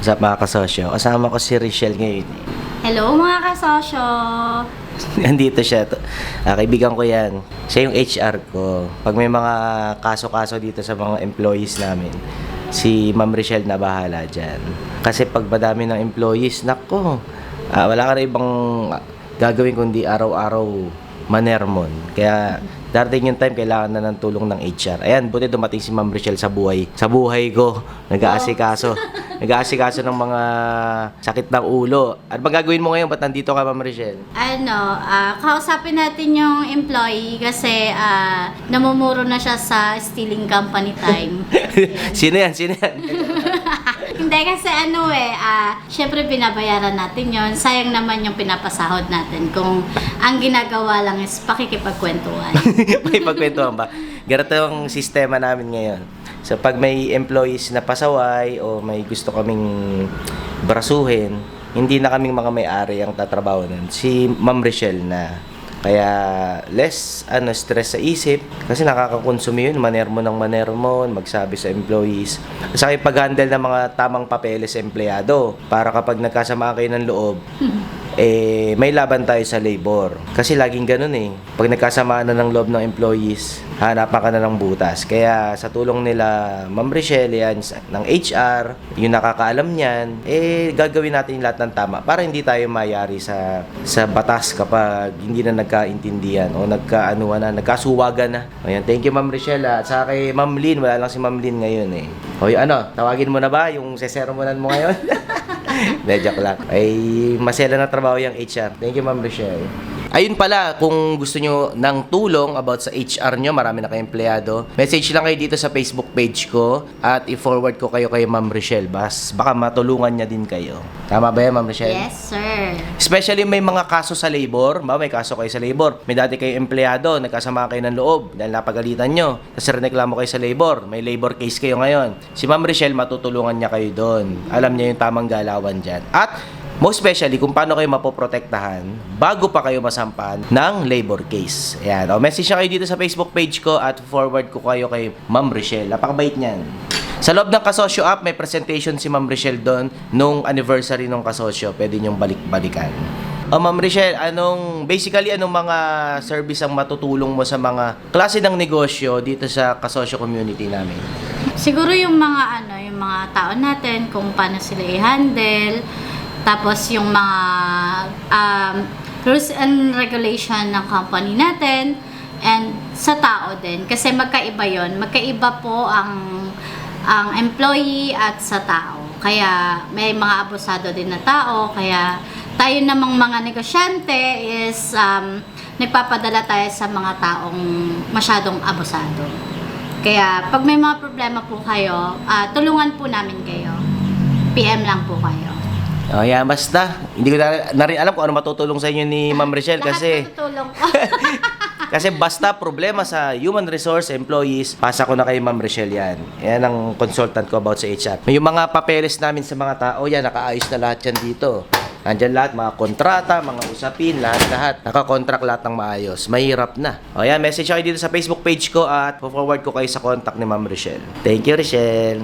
Sa mga kasosyo. Kasama ko si Richelle ngayon. Hello mga kasosyo! Nandito siya. Ah, kaibigan ko yan. Siya yung HR ko. Pag may mga kaso-kaso dito sa mga employees namin, si Ma'am Richelle na bahala dyan. Kasi pag madami ng employees, nako, ah, wala ka na ibang gagawin kundi araw-araw manermon. Kaya darating yung time, kailangan na ng tulong ng HR. Ayan, buti dumating si Ma'am Richelle sa buhay. Sa buhay ko, nag-aasikaso. nag-aasikaso ng mga sakit ng ulo. Ano bang gagawin mo ngayon? Ba't nandito ka, Ma'am Richelle? Ano, ah, kausapin natin yung employee kasi ah, namumuro na siya sa stealing company time. Sino yan? Sino yan? Hindi kasi ano eh, ah, syempre binabayaran natin yon Sayang naman yung pinapasahod natin kung ang ginagawa lang is pakikipagkwentuhan. may pagkwentuhan ba? Ganito yung sistema namin ngayon. So pag may employees na pasaway o may gusto kaming brasuhin, hindi na kaming mga may-ari ang tatrabaho nun. Si Ma'am Richelle na. Kaya less ano stress sa isip. Kasi nakakakonsumi yun manermo ng manermo magsabi sa employees. Sa pag-handle ng mga tamang papeles sa empleyado para kapag nagkasama kayo ng loob eh may laban tayo sa labor. Kasi laging ganun eh. Pag nagkasamaan na ng loob ng employees, hanapan ka na ng butas. Kaya sa tulong nila Ma'am Richelle yan, ng HR, yung nakakaalam niyan, eh gagawin natin lahat ng tama para hindi tayo mayari sa sa batas kapag hindi na nagkaintindihan o nagkaanuan na, nagkasuwagan na. Ayan, thank you Ma'am Richelle ah. At sa kay Ma'am Lynn, wala lang si Ma'am Lynn ngayon eh. Yung ano, tawagin mo na ba yung seseromonan mo ngayon? Hindi, joke lang. Ay, masela na trabaho yung HR. Thank you, Ma'am Rochelle. Ayun pala, kung gusto nyo ng tulong about sa HR nyo, marami na kayong empleyado, message lang kayo dito sa Facebook page ko at i-forward ko kayo kay Ma'am Rochelle. Bas, baka matulungan niya din kayo. Tama ba yan, Ma'am Rochelle? yes, sir. Especially may mga kaso sa labor, ba may kaso kayo sa labor. May dati kayo empleyado, nagkasama kayo ng loob dahil napagalitan nyo. Tapos reklamo kayo sa labor, may labor case kayo ngayon. Si Ma'am Rochelle matutulungan niya kayo doon. Alam niya yung tamang galawan dyan. At most especially kung paano kayo mapoprotektahan bago pa kayo masampan ng labor case. Ayan. O, message na kayo dito sa Facebook page ko at forward ko kayo kay Ma'am Rochelle. Napakabait niyan. Sa loob ng Kasosyo app, may presentation si Ma'am Rochelle doon nung anniversary ng Kasosyo. Pwede niyong balik-balikan. O Ma'am Rochelle, anong, basically, anong mga service ang matutulong mo sa mga klase ng negosyo dito sa Kasosyo community namin? Siguro yung mga ano, yung mga tao natin, kung paano sila i-handle, tapos yung mga um, rules and regulation ng company natin, and sa tao din. Kasi magkaiba yon Magkaiba po ang ang employee at sa tao. Kaya may mga abusado din na tao. Kaya tayo namang mga negosyante is um, nagpapadala tayo sa mga taong masyadong abusado. Kaya pag may mga problema po kayo, ah, tulungan po namin kayo. PM lang po kayo. O yan, basta. Hindi ko na, na rin alam kung ano matutulong sa inyo ni Ma'am Rochelle kasi... Tutulong. Kasi basta problema sa human resource employees, pasa ko na kay Ma'am Rochelle yan. Yan ang consultant ko about sa HR. Yung mga papeles namin sa mga tao, yan, nakaayos na lahat yan dito. Nandyan lahat, mga kontrata, mga usapin, lahat-lahat. Nakakontract lahat ng maayos. Mahirap na. O yan, message ako dito sa Facebook page ko at forward ko kayo sa contact ni Ma'am Rochelle. Thank you, Rochelle.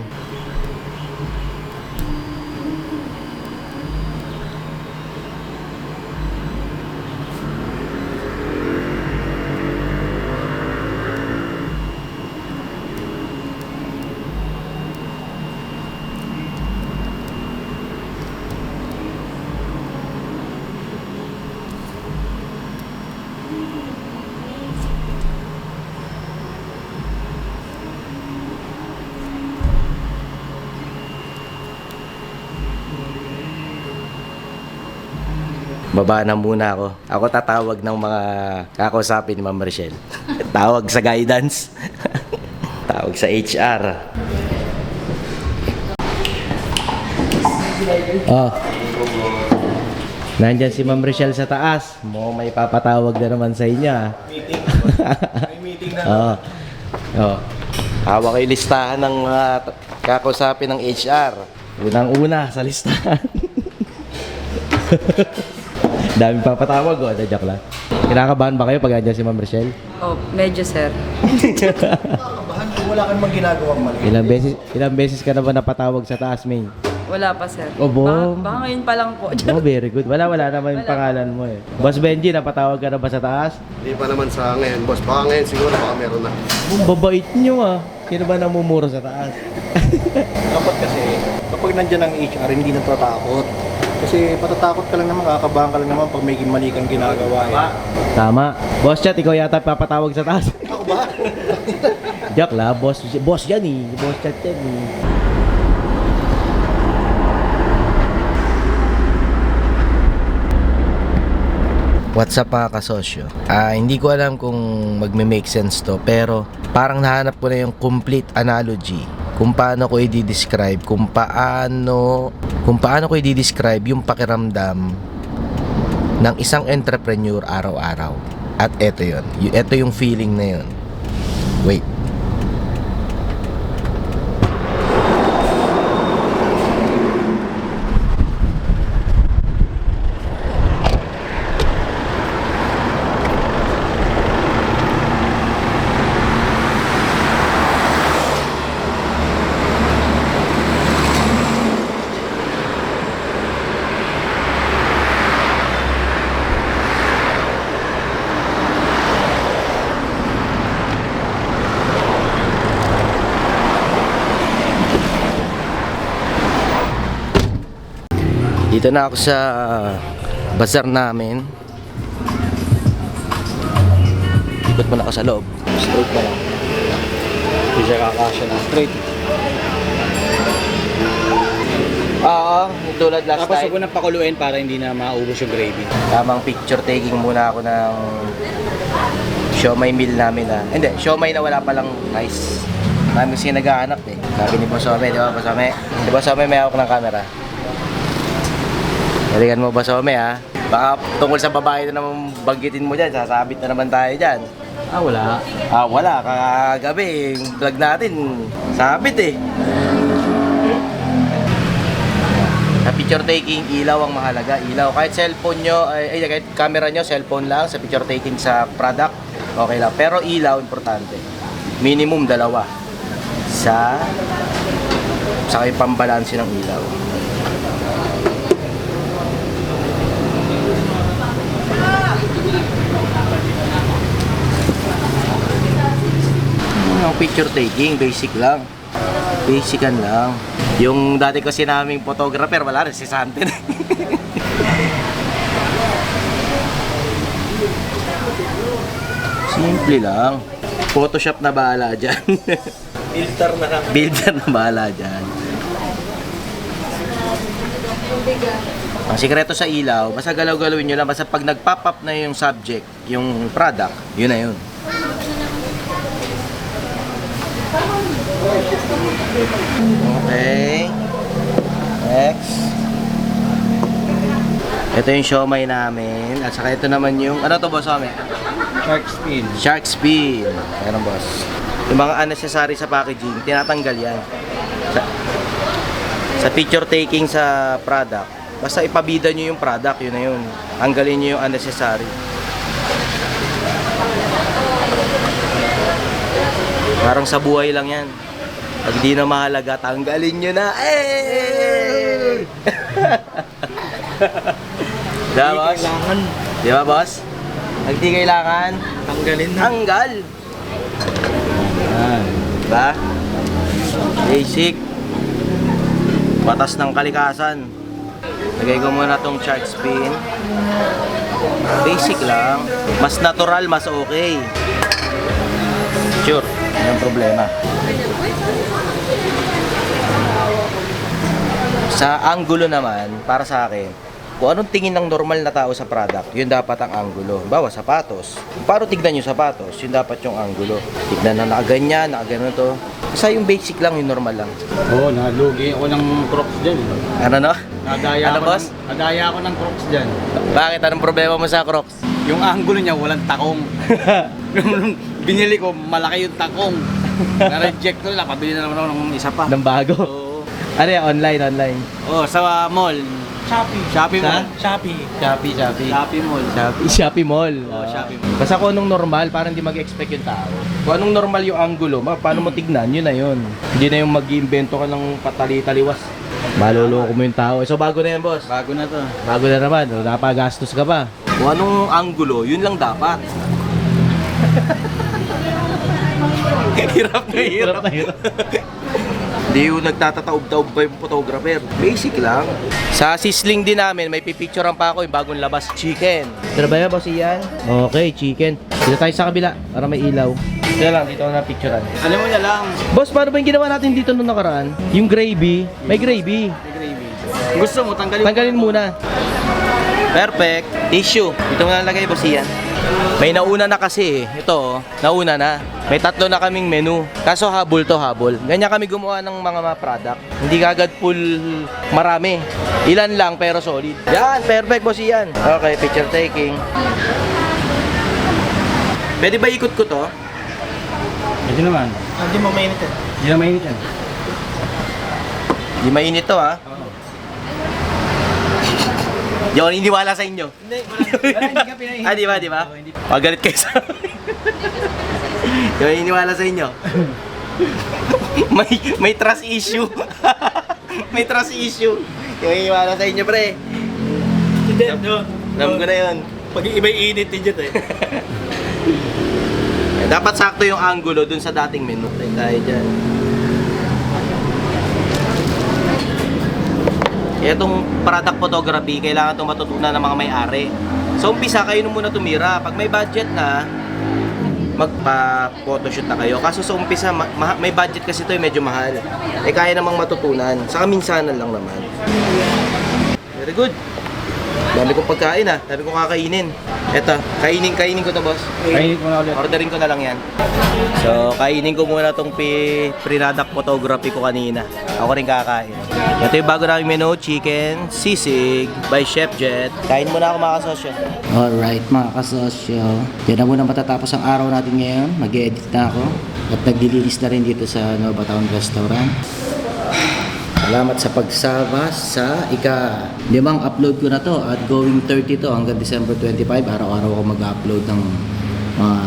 Baba na muna ako. Ako tatawag ng mga kakausapin ni Ma'am Rochelle. Tawag sa guidance. Tawag sa HR. Oh. Nandyan si Ma'am Rochelle sa taas. Mo may papatawag na naman sa inyo. ah. Meeting. May meeting na. Oo. Oh. Hawak kayo listahan ng uh, kakausapin ng HR. Unang-una sa listahan. Dami papatawag oh, joke lang. Kinakabahan ba kayo pag andyan si Ma'am Rochelle? Oh, medyo sir. Kabahan kung wala ka namang ginagawang mali. Ilang beses, ilang beses ka na ba napatawag sa taas, Ming? Wala pa, sir. Obo. Baka, baka ngayon pa lang po. Oh, very good. Wala, wala naman yung Wala. pangalan mo eh. Boss Benji, napatawag ka na ba sa taas? Hindi pa naman sa ngayon, boss. Baka ngayon siguro baka meron na. Ang babait nyo ah. Sino ba namumuro sa taas? Dapat kasi, kapag nandyan ang HR, hindi natatakot. Kasi patatakot ka lang naman, kakabahan ka lang naman pag may mali kang ginagawa. Eh. Tama. Boss chat, ikaw yata papatawag sa taas. Ako ba? Jack la, boss. Boss yan eh. Boss chat yan eh. What's up mga kasosyo? Ah, hindi ko alam kung magme-make sense to pero parang nahanap ko na yung complete analogy kung paano ko i-describe kung paano kung paano ko i-describe yung pakiramdam ng isang entrepreneur araw-araw. At eto yun. Y- Eto yung feeling na yun. Wait. Dito na ako sa bazar namin. Ikot mo na ako sa loob. Straight ka lang. Hindi siya kakasya na straight. Oo, tulad last Tapos time. huwag ko nang pakuluin para hindi na maubos yung gravy. Tamang picture taking muna ako ng siomay meal namin na. Hindi, siomay na wala palang rice. Marami kasi naghahanap eh. Sabi ni Boss Ome, di ba Boss Ome? Di Boss Ome may hawak ng camera. Balikan mo Boss Ome ha. Baka tungkol sa babae na naman banggitin mo dyan, sasabit na naman tayo dyan. Ah, wala. Ah, wala. Kagabi, yung vlog natin, sabit eh. Sa picture taking, ilaw ang mahalaga. Ilaw. Kahit cellphone nyo, ay, ay, kahit camera nyo, cellphone lang, sa picture taking sa product, okay lang. Pero ilaw, importante. Minimum dalawa. Sa sa kayo pambalansi ng ilaw. Ang picture taking, basic lang. Basican lang. Yung dati kasi naming photographer, wala rin, si Santen. Simple lang. Photoshop na bahala dyan. Filter na lang. Builder na bahala dyan. Ang sikreto sa ilaw, basta galaw-galawin nyo lang. Basta pag nag-pop up na yung subject, yung product, yun na yun. Okay. Next. Ito yung siomay namin. At saka ito naman yung, ano to boss Ome? Shark spin. Shark spin. Ayan boss. Yung mga unnecessary sa packaging, tinatanggal yan. Sa, sa picture taking sa product, basta ipabida nyo yung product, yun na yun. Tanggalin nyo yung unnecessary. Parang sa buhay lang yan. Pag di na mahalaga, tanggalin nyo na. Eh! Di ba, boss? Kailangan Di ba, boss? Pag di kailangan, tanggalin na. tanggal. Diba? Basic. Batas ng kalikasan. Lagay ko muna tong shark spin. Basic lang. Mas natural, mas okay. Sure. Yan problema. Sa angulo naman, para sa akin, kung anong tingin ng normal na tao sa product, yun dapat ang angulo. Bawa sapatos. Paano tignan yung sapatos, yun dapat yung angulo. Tignan na nakaganyan, nakagano to. Basta yung basic lang, yung normal lang. Oo, oh, nalugi ako ng crocs dyan. Ano no? Nadaya Ano, ako boss? Ng, nadaya ako ng crocs dyan. Bakit? Anong problema mo sa Crocs? Yung angulo niya, walang takong. Binili ko, malaki yung takong. Na-reject ko nila, pabili na naman ako ng isa pa. Ng bago. Oo. Ano yan? Online, online. Oh, sa mall. Shopee. Shopee Sa? Mall. Shopee. Shopee, Shopee. Shopee Mall. Shopee, Shopee Mall. Oh, Ah. Shopee Mall. Basta kung anong normal, parang hindi mag-expect yung tao. Kung anong normal yung angulo, ma- paano mo tignan, yun na yun. Hindi na yung mag-iimbento ka ng patali-taliwas. Maluloko mo yung tao. So bago na yan, boss. Bago na to. Bago na naman. O, Napagastos ka pa. Kung anong angulo, yun lang dapat. hirap na hirap. na hirap. Hindi yung nagtatataob-taob pa yung photographer. Basic lang. Sa sisling din namin, may pipicturean pa ako yung bagong labas chicken. Pero ba yan, boss Ian? Okay, chicken. Dito tayo sa kabila para may ilaw. Kaya lang, dito ako na picturean. Alam mo na lang. Boss, paano ba yung ginawa natin dito nung nakaraan? Yung gravy. May gravy. Gusto mo, tanggalin Tanggalin muna. Perfect. Tissue. Ito mo na lagay, boss yan. May nauna na kasi eh. Ito, oh, nauna na. May tatlo na kaming menu. Kaso habol to habol. Ganyan kami gumawa ng mga mga product. Hindi kagad full marami. Ilan lang pero solid. Yan, perfect boss yan. Okay, picture taking. Pwede ba ikot ko to? Hindi naman. Hindi mo mainit yan. Hindi na mainit yan. Di mainit to ha. Di ako naniniwala sa inyo. Hindi, hindi ka pinahingi. Ah, di ba, di ba? Pagalit kayo sa Di ba naniniwala sa inyo? may may trust issue. may trust issue. Di ba naniniwala sa inyo, pre? Hindi, no. Alam ko na yun. Pag iba init din dyan eh. Eh, Dapat sakto yung angulo dun sa dating menu. Tayo tayo dyan. Itong product photography, kailangan itong matutunan ng mga may-ari. So, umpisa, kayo na muna tumira. Pag may budget na, magpa-photoshoot na kayo. Kaso sa umpisa, ma- may budget kasi ito, eh, medyo mahal. Eh, kaya namang matutunan. Saka minsanan lang naman. Very good. Dami kong pagkain ah. Dami kong kakainin. Eto, kainin, kainin ko to boss. Kainit mo na ulit. Ordering ko na lang yan. So, kainin ko muna tong pre-product photography ko kanina. Ako rin kakain. Ito yung bago namin menu, chicken, sisig, by Chef Jet. Kain muna ako mga kasosyo. Alright mga kasosyo, yan na muna matatapos ang araw natin ngayon. Mag-edit na ako at naglilinis na rin dito sa Nova Town Restaurant. Salamat sa pagsama sa ika limang upload ko na to at going 30 to hanggang December 25. Araw-araw ako mag-upload ng mga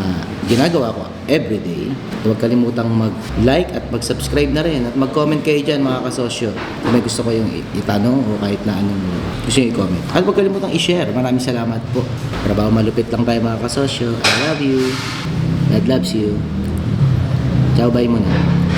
ginagawa ko everyday. Huwag kalimutang mag-like at mag-subscribe na rin at mag-comment kayo dyan mga kasosyo kung may gusto ko yung itanong o kahit na anong gusto nyo i-comment. At huwag kalimutang i-share. Maraming salamat po. Trabaho malupit lang tayo mga kasosyo. I love you. God loves you. Ciao, bye muna.